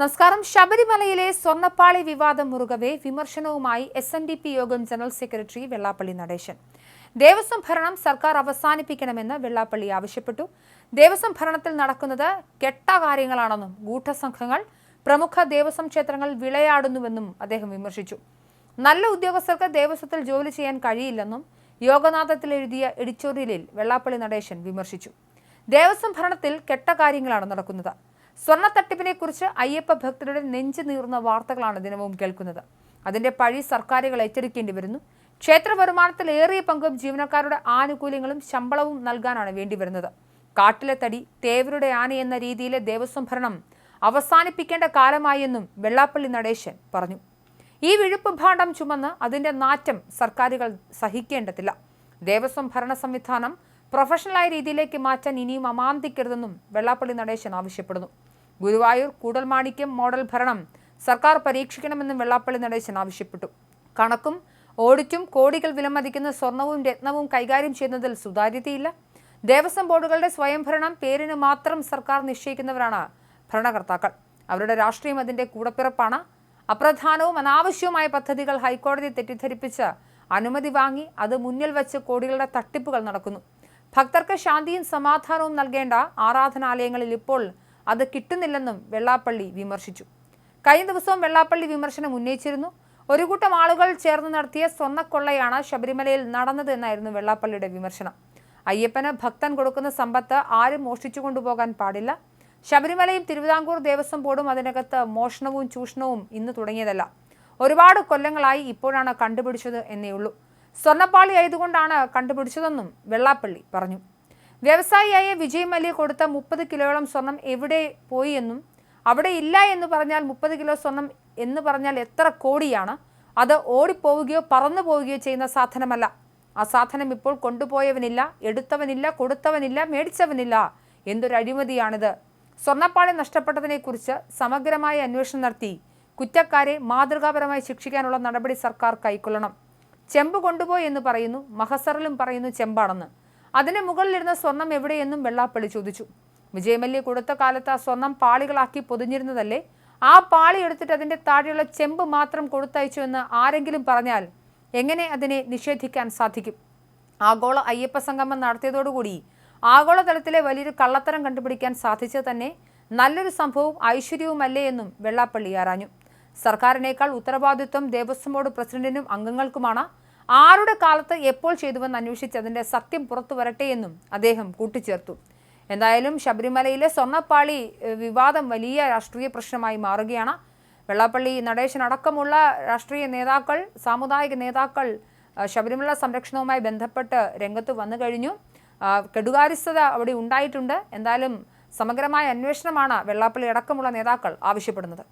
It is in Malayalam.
നമസ്കാരം. ശബരിമലയിലെ സ്വർണപ്പാളി വിവാദം മുറുകവേ. വിമർശനവുമായി S N D P Yogam general secretary Vellappally Natesan. Devaswom ഭരണം സർക്കാർ അവസാനിപ്പിക്കണമെന്ന് വെള്ളാപ്പള്ളി ആവശ്യപ്പെട്ടു. ദേവസ്വം ഭരണത്തിൽ നടക്കുന്നത് കെട്ട കാര്യങ്ങളാണെന്നും ഗൂഢസംഘങ്ങൾ പ്രമുഖ ദേവസ്വം ക്ഷേത്രങ്ങൾ വിളയാടുന്നുവെന്നും അദ്ദേഹം വിമർശിച്ചു. നല്ല ഉദ്യോഗസ്ഥർക്ക് ദേവസ്വത്തിൽ ജോലി ചെയ്യാൻ കഴിയില്ലെന്നും യോഗനാഥത്തിൽ എഴുതിയ എഡിറ്റോറിയലിൽ വെള്ളാപ്പള്ളി നടേശൻ വിമർശിച്ചു. ദേവസ്വം ഭരണത്തിൽ കെട്ട കാര്യങ്ങളാണ് നടക്കുന്നത്. സ്വർണ തട്ടിപ്പിനെ കുറിച്ച് അയ്യപ്പ ഭക്തരുടെ നെഞ്ചു നീറുന്ന വാർത്തകളാണ് ദിനവും കേൾക്കുന്നത്. അതിന്റെ പഴി സർക്കാരുകൾ ഏറ്റെടുക്കേണ്ടി വരുന്നു. ക്ഷേത്ര വരുമാനത്തിൽ ഏറിയ പങ്കും ജീവനക്കാരുടെ ആനുകൂല്യങ്ങളും ശമ്പളവും നൽകാനാണ് വേണ്ടിവരുന്നത് കാട്ടിലെ തടി തേവരുടെ ആന എന്ന രീതിയിലെ ദേവസ്വം ഭരണം അവസാനിപ്പിക്കേണ്ട കാലമായെന്നും വെള്ളാപ്പള്ളി നടേശൻ പറഞ്ഞു. ഈ വിഴുപ്പ് ഭാണ്ഡം ചുമന്ന് അതിന്റെ നാറ്റം സർക്കാരുകൾ സഹിക്കേണ്ടതില്ല. ദേവസ്വം ഭരണ സംവിധാനം പ്രൊഫഷണലായ രീതിയിലേക്ക് മാറ്റാൻ ഇനിയും അമാന്തിക്കരുതെന്നും വെള്ളാപ്പള്ളി നടേശൻ ആവശ്യപ്പെടുന്നു. ഗുരുവായൂർ കൂടൽമാണിക്യം മോഡൽ ഭരണം സർക്കാർ പരീക്ഷിക്കണമെന്നും വെള്ളാപ്പള്ളി നടേശൻ ആവശ്യപ്പെട്ടു. കണക്കും ഓഡിറ്റും കോടികൾ വിലമതിക്കുന്ന സ്വർണവും രത്നവും കൈകാര്യം ചെയ്യുന്നതിൽ സുതാര്യതയില്ല. ദേവസ്വം ബോർഡുകളുടെ സ്വയംഭരണം പേരിന് മാത്രം സർക്കാർ നിശ്ചയിക്കുന്നവരാണ് ഭരണകർത്താക്കൾ. അവരുടെ രാഷ്ട്രീയം അതിന്റെ കൂടപ്പിറപ്പാണ്. അപ്രധാനവും അനാവശ്യവുമായ പദ്ധതികൾ ഹൈക്കോടതി തെറ്റിദ്ധരിപ്പിച്ച് അനുമതി വാങ്ങി അത് മുന്നിൽ വെച്ച് കോടികളുടെ തട്ടിപ്പുകൾ നടക്കുന്നു. ഭക്തർക്ക് ശാന്തിയും സമാധാനവും നൽകേണ്ട ആരാധനാലയങ്ങളിൽ ഇപ്പോൾ അത് കിട്ടുന്നില്ലെന്നും വെള്ളാപ്പള്ളി വിമർശിച്ചു. കഴിഞ്ഞ ദിവസവും വെള്ളാപ്പള്ളി വിമർശനം ഉന്നയിച്ചിരുന്നു. ഒരു കൂട്ടം ആളുകൾ ചേർന്ന് നടത്തിയ സ്വർണക്കൊള്ളയാണ് ശബരിമലയിൽ നടന്നത് എന്നായിരുന്നു വെള്ളാപ്പള്ളിയുടെ വിമർശനം. അയ്യപ്പന് ഭക്തൻ കൊടുക്കുന്ന സമ്പത്ത് ആരും മോഷ്ടിച്ചു കൊണ്ടുപോകാൻ പാടില്ല. ശബരിമലയും തിരുവിതാംകൂർ ദേവസ്വം ബോർഡും അതിനകത്ത് മോഷണവും ചൂഷണവും ഇന്ന് തുടങ്ങിയതല്ല. ഒരുപാട് കൊല്ലങ്ങളായി ഇപ്പോഴാണ് കണ്ടുപിടിച്ചത് എന്നേ ഉള്ളൂ സ്വർണപ്പാളി ആയതുകൊണ്ടാണ് കണ്ടുപിടിച്ചതെന്നും വെള്ളാപ്പള്ളി പറഞ്ഞു. വ്യവസായിയായ വിജയ് മല്യ കൊടുത്ത മുപ്പത് കിലോയോളം സ്വർണം എവിടെ പോയി എന്നും അവിടെ ഇല്ല എന്ന് പറഞ്ഞാൽ മുപ്പത് കിലോ സ്വർണം എന്ന് പറഞ്ഞാൽ എത്ര കോടിയാണ്? അത് ഓടിപ്പോവുകയോ പറന്നു പോവുകയോ ചെയ്യുന്ന സാധനമല്ല. ആ സാധനം ഇപ്പോൾ കൊണ്ടുപോയവനില്ല എടുത്തവനില്ല കൊടുത്തവനില്ല മേടിച്ചവനില്ല. എന്തൊരു അഴിമതിയാണിത്. സ്വർണപ്പാളി നഷ്ടപ്പെട്ടതിനെക്കുറിച്ച് സമഗ്രമായ അന്വേഷണം നടത്തി. കുറ്റക്കാരെ മാതൃകാപരമായി ശിക്ഷിക്കാനുള്ള നടപടി സർക്കാർ കൈക്കൊള്ളണം. ചെമ്പ് കൊണ്ടുപോയി എന്ന് പറയുന്നു മഹസറിലും പറയുന്നു ചെമ്പാണെന്ന്. അതിന് മുകളിലിരുന്ന സ്വർണം എവിടെയെന്നും വെള്ളാപ്പള്ളി ചോദിച്ചു. വിജയമല്യ കൊടുത്ത കാലത്ത് ആ സ്വർണം പാളികളാക്കി പൊതിഞ്ഞിരുന്നതല്ലേ? ആ പാളി എടുത്തിട്ട് അതിന്റെ താഴെയുള്ള ചെമ്പ് മാത്രം കൊടുത്തയച്ചു എന്ന് ആരെങ്കിലും പറഞ്ഞാൽ എങ്ങനെ അതിനെ നിഷേധിക്കാൻ സാധിക്കും? ആഗോള അയ്യപ്പ സംഗമം നടത്തിയതോടുകൂടി ആഗോളതലത്തിലെ വലിയൊരു കള്ളത്തരം കണ്ടുപിടിക്കാൻ സാധിച്ചത് തന്നെ നല്ലൊരു സംഭവവും ഐശ്വര്യവുമല്ലേ എന്നും വെള്ളാപ്പള്ളി ആരാഞ്ഞു. സർക്കാരിനേക്കാൾ ഉത്തരവാദിത്വം ദേവസ്വം ബോർഡ് പ്രസിഡന്റിനും അംഗങ്ങൾക്കുമാണ്. ആരുടെ കാലത്ത് എപ്പോൾ ചെയ്തുവെന്ന് അന്വേഷിച്ച് അതിന്റെ സത്യം പുറത്തു വരട്ടെ എന്നും അദ്ദേഹം കൂട്ടിച്ചേർത്തു. എന്തായാലും ശബരിമലയിലെ സ്വർണപ്പാളി വിവാദം വലിയ രാഷ്ട്രീയ പ്രശ്നമായി മാറുകയാണ്. വെള്ളാപ്പള്ളി നടേശൻ അടക്കമുള്ള രാഷ്ട്രീയ നേതാക്കൾ സാമുദായിക നേതാക്കൾ ശബരിമല സംരക്ഷണവുമായി ബന്ധപ്പെട്ട് രംഗത്ത് വന്നു കഴിഞ്ഞു. കെടുകാര്യസ്ഥത അവിടെ ഉണ്ടായിട്ടുണ്ട്. എന്തായാലും സമഗ്രമായ അന്വേഷണമാണ് വെള്ളാപ്പള്ളി അടക്കമുള്ള നേതാക്കൾ ആവശ്യപ്പെടുന്നത്.